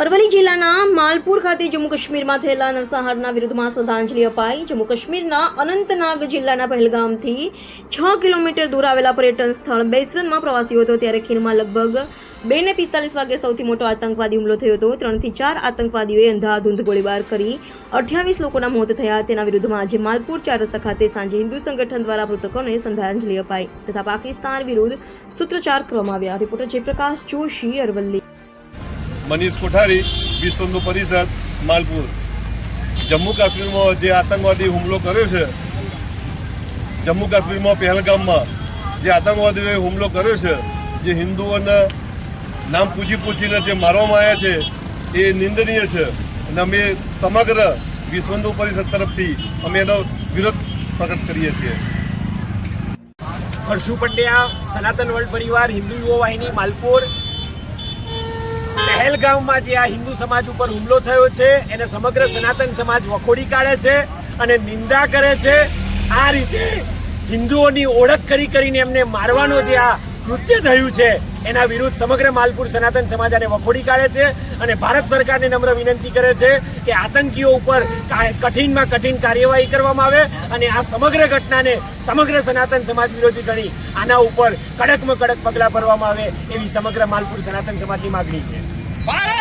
અરવલ્લી જિલ્લાના માલપુર ખાતે જમ્મુ કાશ્મીરમાં થયેલા નરસંહારના વિરુદ્ધમાં શ્રદ્ધાંજલિ અપાઈ. જમ્મુ કાશ્મીરના અનંતનાગ જિલ્લાના પહેલગામથી છ કિલોમીટર દૂર આવેલા પર્યટન સ્થળ બૈસરનમાં પ્રવાસીઓ હતો. ત્યારે ખીણમાં લગભગ બે ને પિસ્તાલીસ વાગે સૌથી મોટો આતંકવાદી હુમલો થયો હતો. ત્રણથી ચાર આતંકવાદીઓએ અંધાધૂંધ ગોળીબાર કરી અઠ્યાવીસ લોકોના મોત થયા. તેના વિરુદ્ધમાં આજે માલપુર ચાર રસ્તા ખાતે સાંજે હિન્દુ સંગઠન દ્વારા મૃતકોને શ્રદ્ધાંજલિ અપાઈ. તથા પાકિસ્તાન વિરુદ્ધ સૂત્રોચ્ચાર કરવામાં આવ્યા. રિપોર્ટર જયપ્રકાશ જોશી, અરવલ્લી. મનીષ કોઠારી વિશ્વ પરિષદ, માલપુર. જમ્મુ કાશ્મીરમાં જે આતંકવાદી હુમલો કર્યો છે, જમ્મુ કાશ્મીરમાં પહેલગામમાં જે આતંકવાદીઓએ હુમલો કર્યો છે, જે હિન્દુઓને નામ પૂછી પૂછીને જે મારવામાં આવ્યા છે, એ નિંદનીય છે. અને અમે સમગ્ર વિશ્વ હિન્દુ પરિષદ તરફથી અમે એનો વિરોધ પ્રગટ કરીએ છીએ. હર્ષુ પંડ્યા, સનાતન વર્લ્ડ પરિવાર, હિન્દુ યુવા વાહિની માલપુર. પહેલગામમાં જે આ હિન્દુ સમાજ ઉપર હુમલો થયો છે, એને સમગ્ર સનાતન સમાજ વખોડી કાઢે છે અને નિંદા કરે છે. આ રીતે હિન્દુઓની ઓળખ કરી કરીને એમને મારવાનો જે આ કૃત્ય થયું છે, એના વિરુદ્ધ સમગ્ર માલપુર સનાતન સમાજ આને વખોડી કાઢે છે અને ભારત સરકારને નમ્ર વિનંતી કરે છે કે આતંકીઓ ઉપર કઠિનમાં કઠિન કાર્યવાહી કરવામાં આવે અને આ સમગ્ર ઘટનાને સમગ્ર સનાતન સમાજ વિરોધી ગણી આના ઉપર કડકમાં કડક પગલાં ભરવામાં આવે એવી સમગ્ર માલપુર સનાતન સમાજની માગણી છે. பாரத்